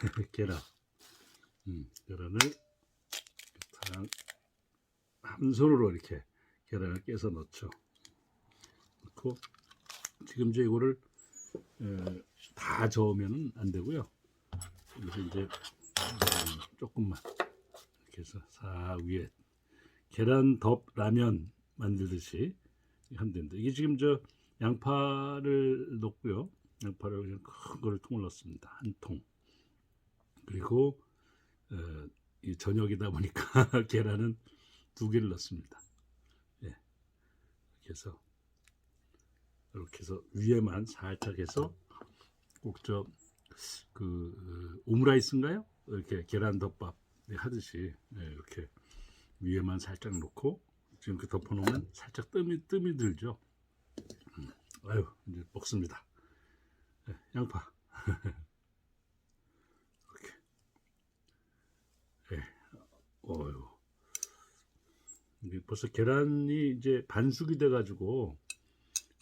계란. 음, 계란을 탕, 한 손으로 이렇게 계란을 깨서 넣죠. 넣고 지금 이제 이거를 에, 다 저으면 안 되고요. 그래서 이제 음, 조금만 이렇게 해서 싹 위에 계란 덮 라면 만들듯이 하면 됩니다. 이게 지금 저 양파를 넣고요. 양파를 그냥 큰 거를 통을 넣습니다. 한 통. 그리고 어, 이 저녁이다 보니까 계란은 두 개를 넣습니다. 예. 해서 이렇게 해서 위에만 살짝 해서 꼭 저 그 오므라이스인가요? 이렇게 계란 덮밥 하듯이 예, 이렇게 위에만 살짝 놓고 지금 이렇게 덮어놓으면 살짝 뜸이 뜸이 들죠. 음, 아유 이제 먹습니다. 예, 양파 이렇게 예, 어유 벌써 계란이 이제 반숙이 돼가지고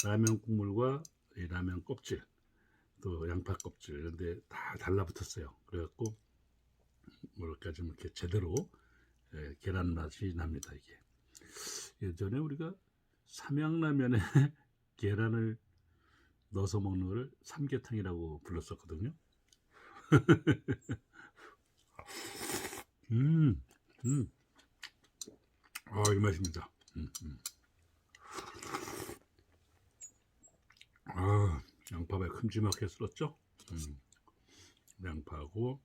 라면 국물과 이 라면 껍질 또 양파 껍질 이런데 다 달라붙었어요. 그래갖고 뭐랄까 좀 이렇게 제대로 예, 계란 맛이 납니다 이게. 예전에 우리가 삼양라면에 계란을 넣어서 먹는 걸 삼계탕이라고 불렀었거든요. 음, 음. 아, 이 맛입니다. 음, 음. 아, 양파가 큼지막하게 썰었죠? 음. 양파하고,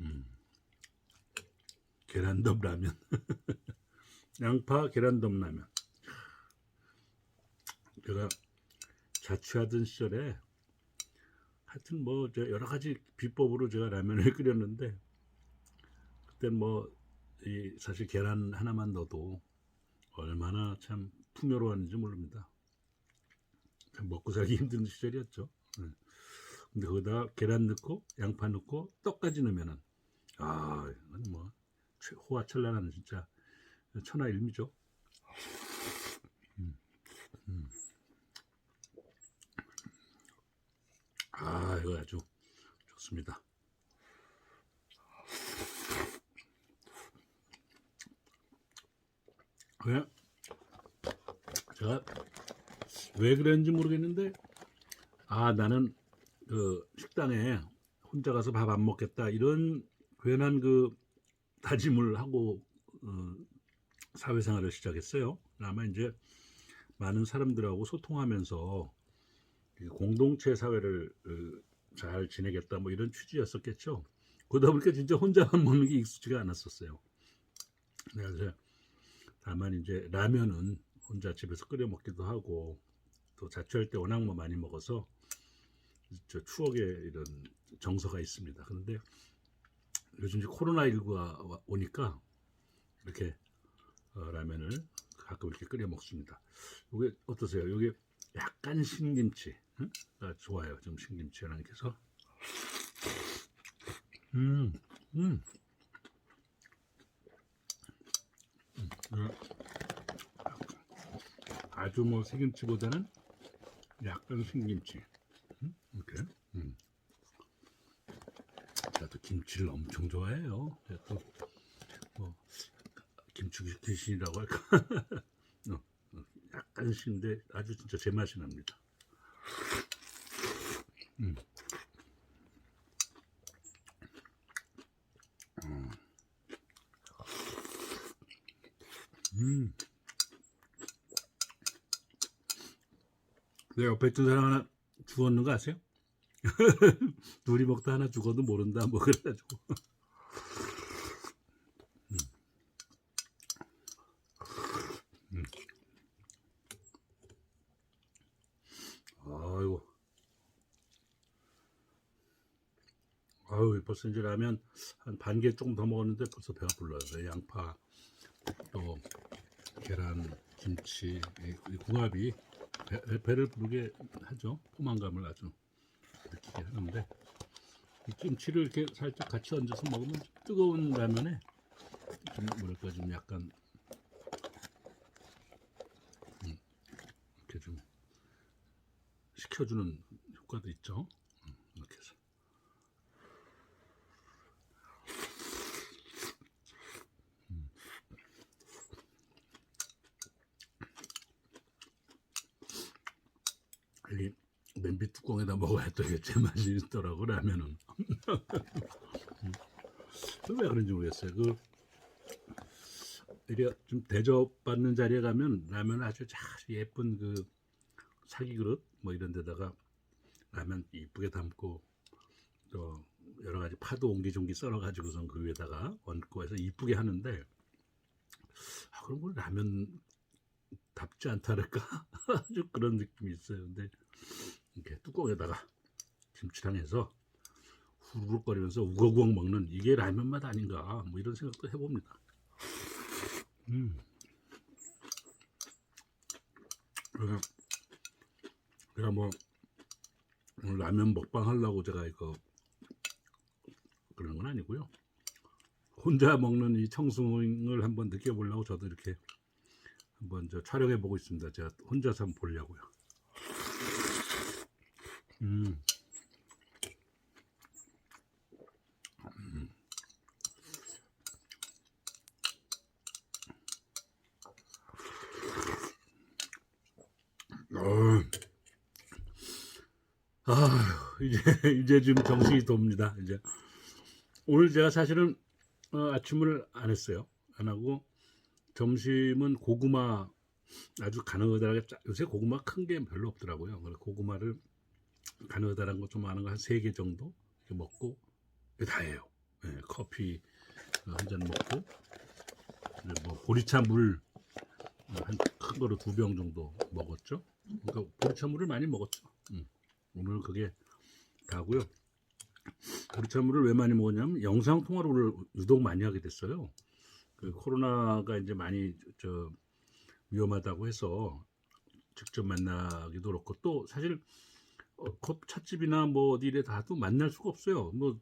음. 계란덮 라면. 양파 계란덮 라면. 제가 자취하던 시절에 하여튼 뭐저 여러 가지 비법으로 제가 라면을 끓였는데 그때 뭐 이 사실 계란 하나만 넣어도 얼마나 참 풍요로웠는지 모릅니다. 참 먹고 살기 힘든 시절이었죠. 예. 근데 거기다 계란 넣고 양파 넣고 떡까지 넣으면은 아 이건 뭐 최- 호화철란한 진짜 천하일미죠. 음, 음. 아 이거 아주 좋습니다. 왜 제가 왜 그랬는지 모르겠는데 아 나는 그 식당에 혼자 가서 밥 안 먹겠다 이런 괜한 그 다짐을 하고 어, 사회생활을 시작했어요. 아마 이제 많은 사람들하고 소통하면서 이 공동체 사회를 어, 잘 지내겠다 뭐 이런 취지였었겠죠. 그러다 보니까 진짜 혼자만 먹는 게 익숙지가 않았었어요. 그래서 다만 이제 라면은 혼자 집에서 끓여 먹기도 하고 또 자취할 때 워낙 뭐 많이 먹어서 저 추억의 이런 정서가 있습니다. 그런데 요즘 이제 코로나19가 오니까 이렇게 어, 라면을 가끔 이렇게 끓여 먹습니다. 이게 어떠세요? 이게 약간 신김치 응? 아, 좋아요. 좀 신김치 하나 이렇게 해서 음, 음. 음, 음. 아주 뭐 새김치보다는 약간 신김치 음? 이렇게 음. 제가 또 김치를 엄청 좋아해요. 제가 또 뭐 김치 귀신이라고 할까? 어, 어, 약간 신데 아주 진짜 제 맛이 납니다. 음. 음. 내 옆에 있던 사람 하나 죽었는 거 아세요? 둘이 먹다 하나 죽어도 모른다 뭐 그래가지고 음. 음. 아이고 아유 벌써 이제 라면 한 반 개 조금 더 먹었는데 벌써 배가 불러요 양파 또 계란 김치 이, 이 궁합이 배, 배를 부르게 하죠 포만감을 아주 느끼게 하는데 이 김치를 이렇게 살짝 같이 얹어서 먹으면 좀 뜨거운 라면에 좀 뭐랄까 좀 약간 음, 이렇게 좀 식혀주는 효과도 있죠. 음, 이렇게 해서 이 냄비 뚜껑에다 먹어야 또 이게 제맛이 있더라고 라면은. 그왜 그런지 모르겠어요. 그 이래 좀 대접받는 자리에 가면 라면 아주 아주 예쁜 그 사기 그릇 뭐 이런 데다가 라면 이쁘게 담고 또 여러 가지 파도 옹기종기 썰어 가지고선 그 위에다가 얹고 해서 이쁘게 하는데 아, 그런 걸 라면 답지 않다랄까? 아주 그런 느낌이 있어요. 근데 이렇게 뚜껑에다가 김치랑 해서 후루룩거리면서 우걱우걱 먹는 이게 라면 맛 아닌가 뭐 이런 생각도 해봅니다. 음. 그래서 제가 뭐 오늘 라면 먹방 하려고 제가 이거 그런 건 아니고요. 혼자 먹는 이 청승을 한번 느껴보려고 저도 이렇게 한번 저 촬영해 보고 있습니다. 제가 혼자서 한번 보려고요. 음. 음. 어. 아, 이제 이제 좀 정신이 돕니다. 이제 오늘 제가 사실은 어, 아침을 안 했어요. 안 하고 점심은 고구마 아주 가느다랗게 짜- 요새 고구마 큰 게 별로 없더라고요. 그래서 고구마를 가느다란 거좀 많은 거 한 세 개 정도 먹고 다예요. 예, 커피 한 잔 먹고 뭐 보리차 물 한 큰 거로 두 병 정도 먹었죠. 그러니까 보리차 물을 많이 먹었죠. 음. 오늘 그게 다고요. 보리차 물을 왜 많이 먹었냐면 영상 통화를 유독 많이 하게 됐어요. 그 코로나가 이제 많이 저 위험하다고 해서 직접 만나기도 그렇고 또 사실 어, 컵 찻집이나 뭐 어디 이래 다도 만날 수가 없어요. 뭐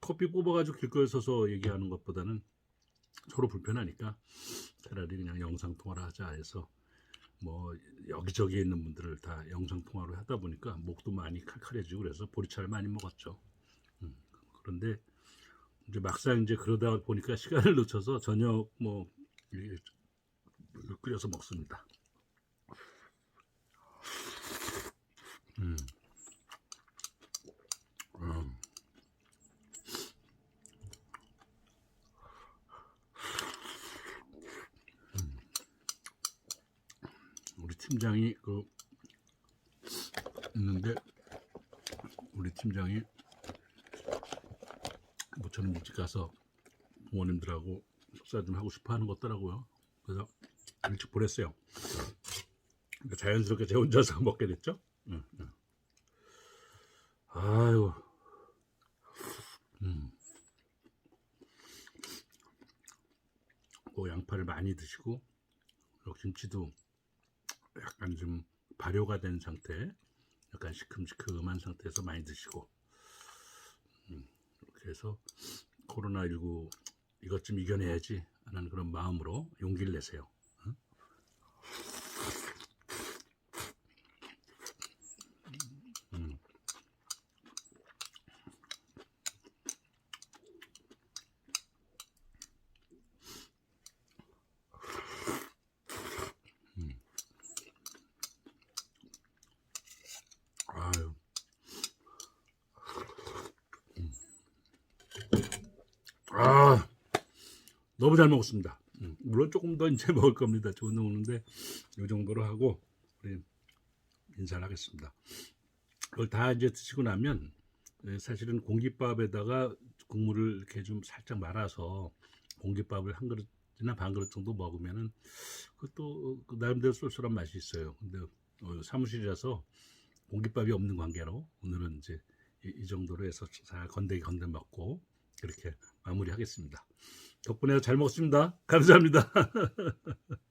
커피 뽑아가지고 길거리에 서서 얘기하는 것보다는 서로 불편하니까 차라리 그냥 영상 통화를 하자 해서 뭐 여기저기에 있는 분들을 다 영상 통화로 하다 보니까 목도 많이 칼칼해지고 그래서 보리차를 많이 먹었죠. 음, 그런데 이제 막상 이제 그러다 보니까 시간을 놓쳐서 저녁 뭐 끓여서 먹습니다. 음. 음. 팀장이 그 있는데 우리 팀장이 모처럼 일찍 가서 부모님들하고 식사 좀 하고 싶어 하는 것 같더라고요. 그래서 일찍 보냈어요. 그러니까 자연스럽게 제 혼자서 먹게 됐죠. 응, 응. 아유, 음. 그 양파를 많이 드시고 그리고 김치도 약간 좀 발효가 된 상태, 약간 시큼시큼한 상태에서 많이 드시고 음, 이렇게 해서 코로나 19 이것 좀 이겨내야지 하는 그런 마음으로 용기를 내세요. 아, 너무 잘 먹었습니다. 음, 물론 조금 더 이제 먹을 겁니다. 좋은 데 먹는데 이 정도로 하고 우리 인사를 하겠습니다. 그걸 다 이제 드시고 나면 예, 사실은 공깃밥에다가 국물을 이렇게 좀 살짝 말아서 공깃밥을 한 그릇이나 반 그릇 정도 먹으면은 그것도 그 나름대로 쏠쏠한 맛이 있어요. 근데 어, 사무실이라서 공깃밥이 없는 관계로 오늘은 이제 이, 이 정도로 해서 잘 건더기 건더 먹고 그렇게 마무리하겠습니다. 덕분에 잘 먹었습니다. 감사합니다.